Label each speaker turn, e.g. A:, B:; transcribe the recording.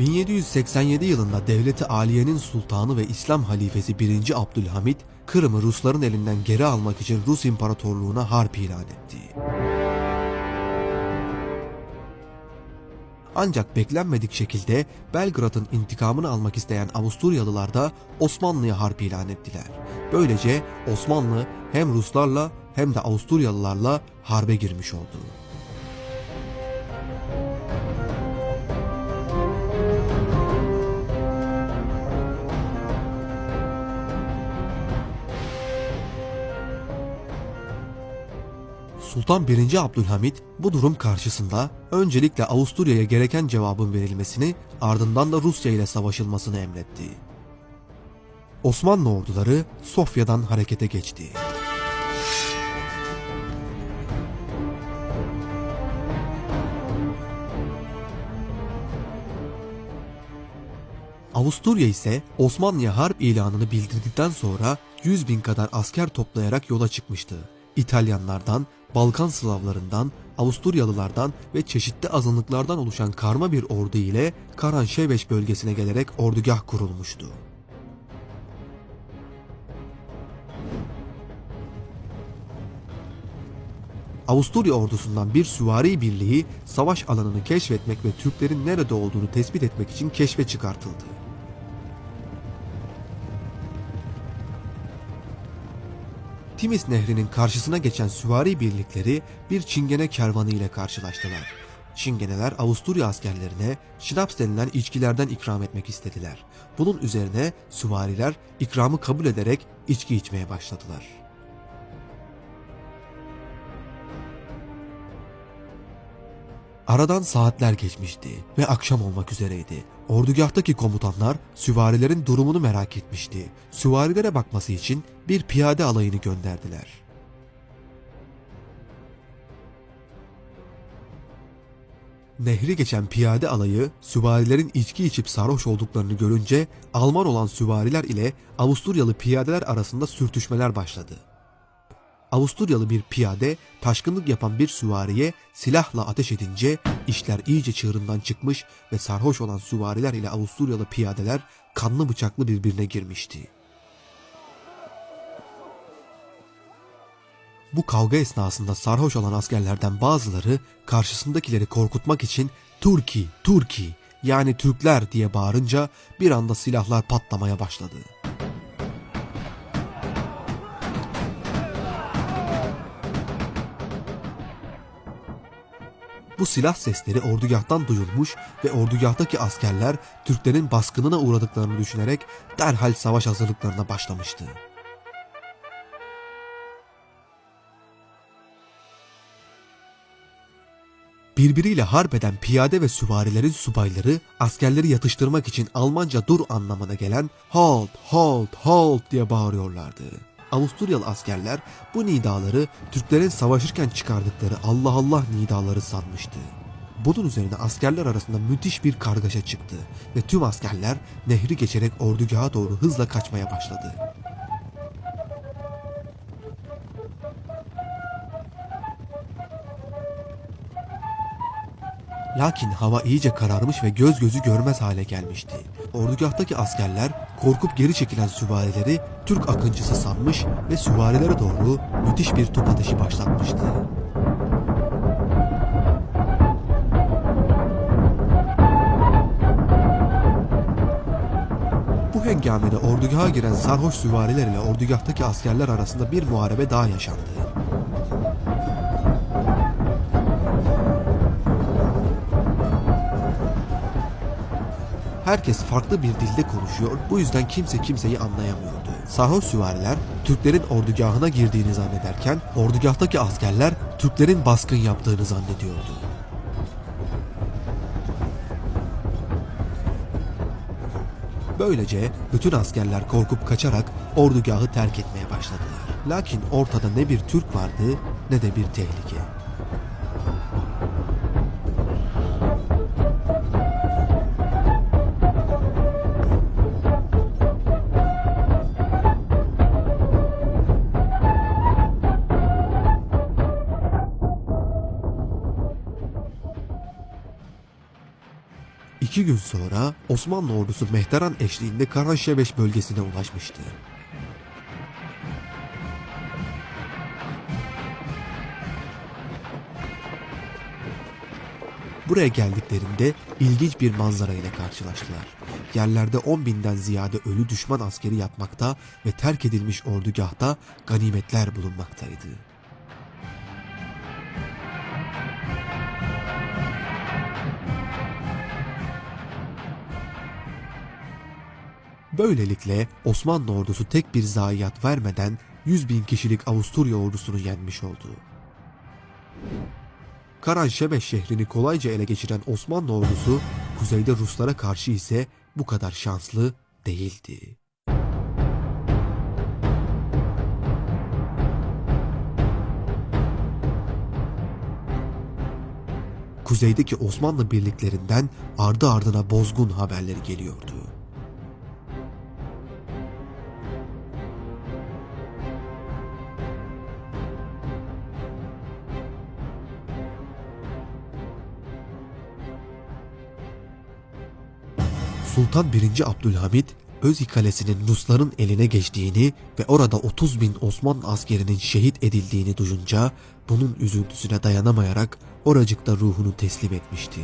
A: 1787 yılında Devleti Aliye'nin sultanı ve İslam halifesi 1. Abdülhamit, Kırım'ı Rusların elinden geri almak için Rus İmparatorluğu'na harp ilan etti. Ancak beklenmedik şekilde Belgrad'ın intikamını almak isteyen Avusturyalılar da Osmanlı'ya harp ilan ettiler. Böylece Osmanlı hem Ruslarla hem de Avusturyalılarla harbe girmiş oldu. Sultan 1. Abdülhamit bu durum karşısında öncelikle Avusturya'ya gereken cevabın verilmesini ardından da Rusya ile savaşılmasını emretti. Osmanlı orduları Sofya'dan harekete geçti. Avusturya ise Osmanlı'ya harp ilanını bildirdikten sonra 100 bin kadar asker toplayarak yola çıkmıştı. İtalyanlardan, Balkan Slavlarından, Avusturyalılardan ve çeşitli azınlıklardan oluşan karma bir ordu ile Karanşeveş bölgesine gelerek ordugah kurulmuştu. Avusturya ordusundan bir süvari birliği savaş alanını keşfetmek ve Türklerin nerede olduğunu tespit etmek için keşfe çıkartıldı. Timis Nehri'nin karşısına geçen süvari birlikleri bir çingene kervanı ile karşılaştılar. Çingeneler Avusturya askerlerine şinaps denilen içkilerden ikram etmek istediler. Bunun üzerine süvariler ikramı kabul ederek içki içmeye başladılar. Aradan saatler geçmişti ve akşam olmak üzereydi. Ordugahtaki komutanlar süvarilerin durumunu merak etmişti. Süvarilere bakması için bir piyade alayını gönderdiler. Nehri geçen piyade alayı süvarilerin içki içip sarhoş olduklarını görünce Alman olan süvariler ile Avusturyalı piyadeler arasında sürtüşmeler başladı. Avusturyalı bir piyade taşkınlık yapan bir süvariye silahla ateş edince işler iyice çığırından çıkmış ve sarhoş olan süvariler ile Avusturyalı piyadeler kanlı bıçaklı birbirine girmişti. Bu kavga esnasında sarhoş olan askerlerden bazıları karşısındakileri korkutmak için Turki, Turki yani Türkler diye bağırınca bir anda silahlar patlamaya başladı. Bu silah sesleri ordugahtan duyulmuş ve ordugahtaki askerler Türklerin baskınına uğradıklarını düşünerek derhal savaş hazırlıklarına başlamıştı. Birbiriyle harp eden piyade ve süvarilerin subayları askerleri yatıştırmak için Almanca dur anlamına gelen halt, halt, halt diye bağırıyorlardı. Avusturyalı askerler bu nidaları Türklerin savaşırken çıkardıkları Allah Allah nidaları sanmıştı. Bunun üzerine askerler arasında müthiş bir kargaşa çıktı ve tüm askerler nehri geçerek ordugaha doğru hızla kaçmaya başladı. Lakin hava iyice kararmış ve göz gözü görmez hale gelmişti. Ordugahtaki askerler korkup geri çekilen süvarileri Türk akıncısı sanmış ve süvarilere doğru müthiş bir top ateşi başlatmıştı. Bu hengamede ordugaha giren sarhoş süvariler ile ordugahtaki askerler arasında bir muharebe daha yaşandı. Herkes farklı bir dilde konuşuyor, bu yüzden kimse kimseyi anlayamıyordu. Sarhoş süvariler Türklerin ordugahına girdiğini zannederken ordugahtaki askerler Türklerin baskın yaptığını zannediyordu. Böylece bütün askerler korkup kaçarak ordugahı terk etmeye başladılar. Lakin ortada ne bir Türk vardı ne de bir tehlike. İki gün sonra Osmanlı ordusu Mehteran eşliğinde Karanşebeş bölgesine ulaşmıştı. Buraya geldiklerinde ilginç bir manzara ile karşılaştılar. Yerlerde 10 binden ziyade ölü düşman askeri yatmakta ve terk edilmiş ordugahta ganimetler bulunmaktaydı. Böylelikle Osmanlı ordusu tek bir zayiat vermeden 100 bin kişilik Avusturya ordusunu yenmiş oldu. Karanşebeş şehrini kolayca ele geçiren Osmanlı ordusu kuzeyde Ruslara karşı ise bu kadar şanslı değildi. Kuzeydeki Osmanlı birliklerinden ardı ardına bozgun haberleri geliyordu. Sultan 1. Abdülhamit Özyi Kalesi'nin Rusların eline geçtiğini ve orada 30 bin Osmanlı askerinin şehit edildiğini duyunca bunun üzüntüsüne dayanamayarak oracıkta ruhunu teslim etmişti.